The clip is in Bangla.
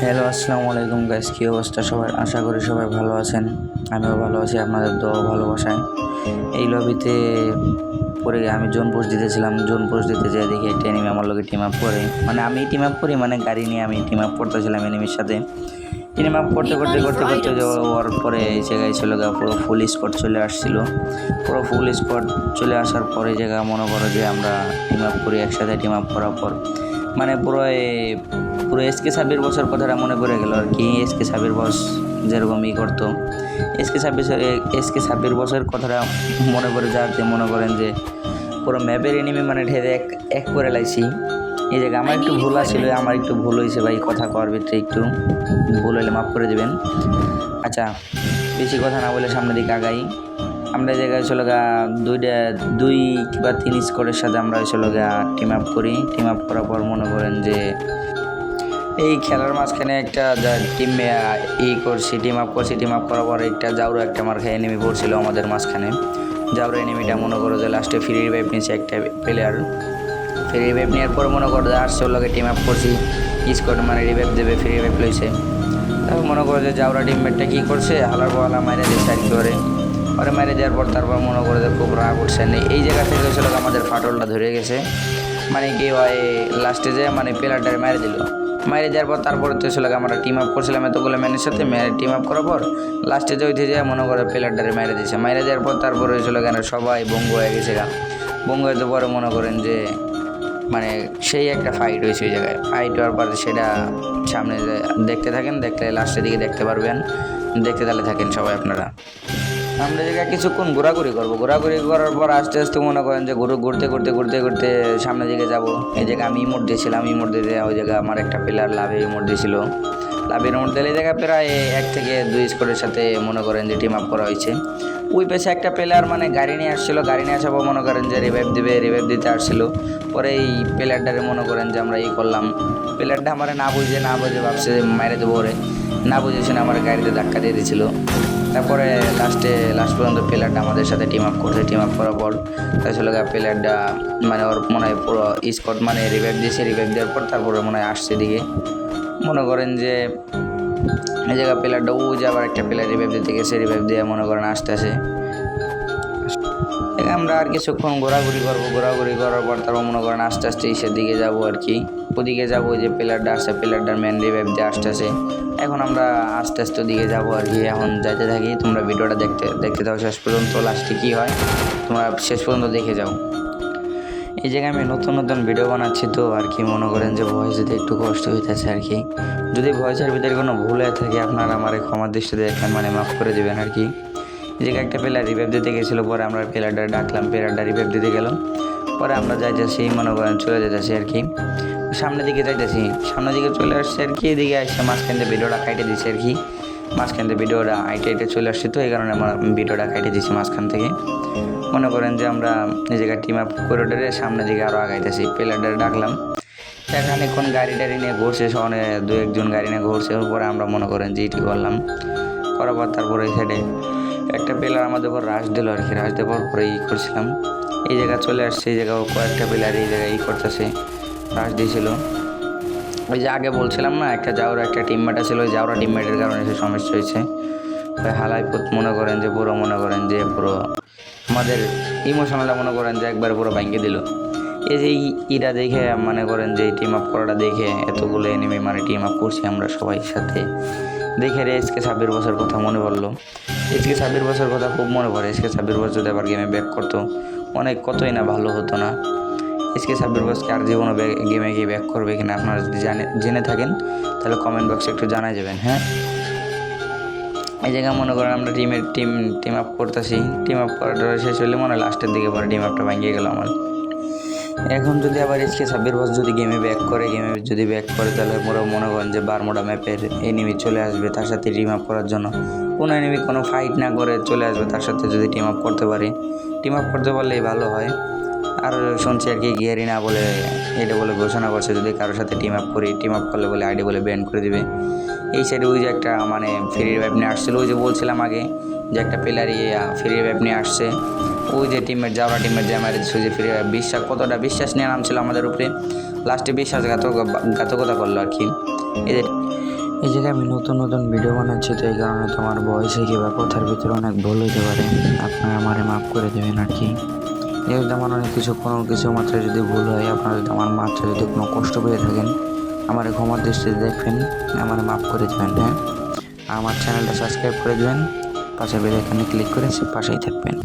হ্যালো আসসালামু আলাইকুম গাইস কী অবস্থা সবার? আশা করি সবাই ভালো আছেন। আমিও ভালো আছি, আপনাদের দোয়া ভালোবাসায় এই লবিতে পরে আমি জোন পোস্ট দিতেছিলাম। জোন পোস্ট দিতে যেয়ে দেখি একটা এনিমি আমার লোকে টিম আপ করে। মানে আমি টিম আপ করি মানে গাড়ি নিয়ে আমি টিম আপ করতেছিলাম এনিমির সাথে। টিম আপ করতে করতে করতে করতে যাওয়ার পরে এই জায়গায় চলে গেল পুরো ফুল স্কোয়াড চলে আসছিল। পুরো ফুল স্কোয়াড চলে আসার পরে জায়গা মনে করো যে আমরা টিম আপ করি, একসাথে টিম আপ করার পর মানে পুরো পুরো এসকে ছাব্বিশ বছর কথাটা মনে পড়ে গেল আর কি। এস কে ছাব্বিশ বস যেরকম ই করতো। এস কে এসকে ছাব্বিশ এসকে ছাব্বিশ বছর কথাটা মনে পড়ে যাতে মনে করেন যে পুরো ম্যাপের এনিমি মানে ঢেরে এক এক করে লাইছি। এই জায়গায় আমার একটু ভুল আছিল আমার একটু ভুল হয়েছে ভাই কথা কওয়ার ভিতরে একটু। ভুল হলে মাফ করে দেবেন। আচ্ছা বেশি কথা না বলে সামনের দিকে আগাই। আমরা এই জায়গায় চলে গা, দুইটা, দুই কিংবা তিন স্কোরের সাথে আমরা চলে গা টিম আপ করি। টিম আপ করার পর মনে করেন যে এই খেলার মাঝখানে একটা টিম ই করছি টিম আপ করছি টিম আপ করার পর একটা জাউরো একটা মার খেয়ে এনিমি পড়ছিল আমাদের মাঝখানে। জাউরো এনিমিটা মনে করো যে লাস্টে ফ্রি রিভাইভ নিয়েছে একটা প্লেয়ার ফ্রি রিভাইভ নেওয়ার পর মনে করো যে আসছে লগে টিম আপ করছি স্কোয়াড মানে রিভাইভ দেবে ফ্রি রিভাইভ লইছে। তারপর মনে করো যে জাউরা টিমমেটটা কী করছে? হালার পালা মাইরে দিচ্ছে আর কি ওরে ওরে মাইরে দেওয়ার পর তারপর মনে করে যে খুব রাগ উঠছে। এই জায়গা থেকে হয়েছিল আমাদের ফাটলটা ধরে গেছে। মানে কি হয় লাস্টে যে মানে প্লেয়ারটারে মেরে দিল। মাইরে দেওয়ার পর তারপরে তো ছিল আমরা টিম আপ করছিলাম, এতগুলো ম্যানের সাথে টিম আপ করার পর লাস্টে যে ওইতে যায় মনে করে প্লেয়ারটারে মেরে দিয়েছে। মাইরে দেওয়ার পর তারপরে হয়েছিল কেন সবাই বঙ্গ হয়ে গেছে গা। বঙ্গ হতে পরে মনে করেন যে মানে সেই একটা ফাইট হয়েছে ওই জায়গায়। ফাইট হওয়ার পরে সেটা সামনে দেখতে থাকেন, দেখলে লাস্টের দিকে দেখতে পারবেন। দেখতে তাহলে থাকেন সবাই আপনারা। আমরা জায়গায় কিছুক্ষণ ঘোরাঘুরি করব। ঘোরাঘুরি করার পর আস্তে আস্তে মনে করেন যে ঘুরে ঘুরতে ঘুরতে ঘুরতে ঘুরতে সামনের দিকে যাব। এই জায়গায় আমি ইমোট দিয়েছিলাম, ইমোট দিয়ে ওই জায়গায় আমার একটা প্লেয়ার লাভের ইমোট দিয়েছিল। লাভের ইমোট দিলে এই জায়গায় প্রায় এক থেকে দুই স্কোরের সাথে মনে করেন যে টিম আপ করা হয়েছে। ওই পেছে একটা প্লেয়ার মানে গাড়ি নিয়ে আসছিল, গাড়ি নিয়ে আসার পর মনে করেন যে রিভাইভ দিবে রিভাইভ দিতে আসছিল। পরে এই প্লেয়ারটারে মনে করেন যে আমরা ই করলাম। প্লেয়ারটা আমার না বুঝে না বুঝে ভাবছে, মাইরে দেবো ওরে। না বুঝে শুনে আমার গাড়িতে ধাক্কা দিয়ে দিয়েছিল তারপরে লাস্টে লাস্ট পর্যন্ত প্লেয়ারটা আমাদের সাথে টিম আপ করছে টিম আপ করার পর তাছাড়া প্লেয়ারটা মানে ওর মনে হয় পুরো স্কট মানে রিভাইভ দিয়েছে রিভাইভ দেওয়ার পর তারপরে মনে হয় আসছে দিকে মনে করেন যে, এই জায়গায় প্লেয়ারটা ও যে আবার একটা প্লেয়ার রিভাইভ দিতে গেছে রিভাইভ দিয়ে মনে করেন আসতে আসে আমরা আর কিছুক্ষণ ঘোরাঘুরি করব, ঘোরাঘুরি করার পর তারপর মনে করেন আস্তে আস্তে ইসের দিকে যাব আর কি। ওদিকে যাব যে প্লেয়ারটা আসছে প্লেয়ারটার ম্যান রিভাইভ দিয়ে আসতেছে। এখন আমরা আস্তে আস্তে ওদিকে যাব আর কি, এখন যাইতে থাকি। তোমরা ভিডিওটা দেখতে দেখতে থাকো শেষ পর্যন্ত লাস্টে কী হয়, তোমরা শেষ পর্যন্ত দেখে যাও। এই জায়গায় আমি নতুন নতুন ভিডিও বানাচ্ছি তো, আর কি মনে করেন যে ভয়েস দিতে একটু কষ্ট হইতেছে আর কি। যদি ভয়েসের ভিতরে কোনো ভুল হয়ে থাকে, আপনারা আমার ক্ষমার দৃষ্টিতে দেখেন মানে মাফ করে দেবেন আর কি। জায়গায় একটা প্লেয়ার রিভাইভ দিতে গেছিল, পরে আমরা প্লেয়ারটা ডাকলাম প্লেয়ারটা রিভাইভ দিতে গেলাম। পরে আমরা যাইতেছি, মনে করেন চলে যেতেছি আর কি। সামনের দিকে যাইতেছি, সামনের দিকে চলে আসছে আর কি, এদিকে আসছে মাঝখান দিয়ে ভিডিওটা কাটে দিচ্ছে আর কি। মাঝখান থেকে ভিডিওটা আইটে আইটে চলে আসছে তো, এই কারণে আমরা ভিডিওটা কেটে দিচ্ছি মাঝখান থেকে। মনে করেন যে আমরা জায়গায় টিম আপ করিডোরে সামনের দিকে আরও আগাইতেছি প্লেয়ারটারে ডাকলাম। এখানে কোন গাড়ি টাড়ি নিয়ে ঘুরছে সনে দু একজন গাড়ি নিয়ে ঘুরছে, ওর পরে আমরা মনে করেন যে এটি করলাম। করার পর তারপরে সাইডে একটা প্লেয়ার আমাদের উপর রাশ দিল আর কি, রাশ দেওয়ার পরে ই করছিলাম। এই জায়গা চলে আসছে, এই জায়গায় কয়েকটা প্লেয়ার এই জায়গায় ই করতেছে, রাশ দিয়েছিল। ওই যে আগে বলছিলাম না, একটা জাউরা একটা টিমমেট ছিল ওই জাউরা টিমমেটের কারণে সে সমস্যা হয়েছে। ওই হালাইপুত মনে করেন যে পুরো মনে করেন যে পুরো আমাদের ইমোশনালটা মনে করেন যে, একবার পুরো ভাঙ্গে দিল। এই যে ই- ইটা দেখে মনে করেন যে টিম আপ করাটা দেখে এতগুলো এনিমি মানে টিম আপ করছি আমরা সবাই সাথে। দেখে রে ছাব্বিশ বছর কথা মনে পড়ল। এসকে ছাব্বিশ বছর কথা খুব মনে পড়ে। এসকে ছাব্বিশ বছর যদি আবার গেমে ব্যাক করতো, অনেক কতই না ভালো হতো না। এসকে ছাব্বিশ বছরকে আর জীবনও গেমে গিয়ে ব্যাক করবে কিনা আপনারা যদি জানে, জেনে থাকেন, তাহলে কমেন্ট বক্সে একটু জানাই যাবেন হ্যাঁ? এই জায়গায় মনে করেন আমরা টিমের টিম টিম আপ করতেছি। টিম আপ করাটা শেষ হলে মনে হয় লাস্টের দিকে পরে টিম আপটা ভাঙিয়ে গেল আমার। এখন যদি আবার এসকে ছাব্বিশ বছর যদি গেমে ব্যাক করে গেমে যদি ব্যাক করে, তাহলে মোরা মনে করেন যে বারমোডা ম্যাপের এনিমি চলে আসবে, তার সাথে টিম আপ করার জন্য। কোনো এনিমি কোনো ফাইট না করে চলে আসবে, তার সাথে যদি টিম আপ করতে পারি। টিম আপ করতে পারলেই ভালো হয়। আর শুনছি আর কি গিয়ারি না বলে, এটা বলে ঘোষণা করছে, যদি কারোর সাথে টিম আপ করি টিম আপ করলে বলে আইডি বলে ব্যান করে দিবে। এই সাইডে ওই যে একটা মানে ফ্রি রিভাইভ নিয়ে আসছিল, ওই যে বলছিলাম আগে, যে একটা প্লেয়ার ইয়ে ফ্রি রিভাইভ নিয়ে আসছে। ওই যে টিমের যাওয়া টিমের যে আমার যে ফ্রি বিশ্বাস, কতটা বিশ্বাস নিয়ে নামছিল আমাদের উপরে। লাস্টে বিশ্বাসঘাতক ঘাতকতা করল আর কি। এদের এই জায়গায় আমি নতুন নতুন ভিডিও বানাচ্ছি, তো এই কারণে তোমার ভয়েসে কিংবা কথার ভিতরে অনেক ভুল হতে পারে। আপনারা আমারে মাফ করে দেবেন আর কি। যদি আমার অনেক কিছু, কোনো কিছু মাত্রায় যদি ভুল হয়, আপনারা যদি আমার মাত্রায় যদি কোনো কষ্ট পেয়ে থাকেন, আমার ক্ষমার দৃষ্টিতে দেখবেন, আমার মাফ করে দেবেন হ্যাঁ? আমার চ্যানেলটা সাবস্ক্রাইব করে দেবেন পাশে বেল আইকনে ক্লিক করে সে পাশেই থাকবেন।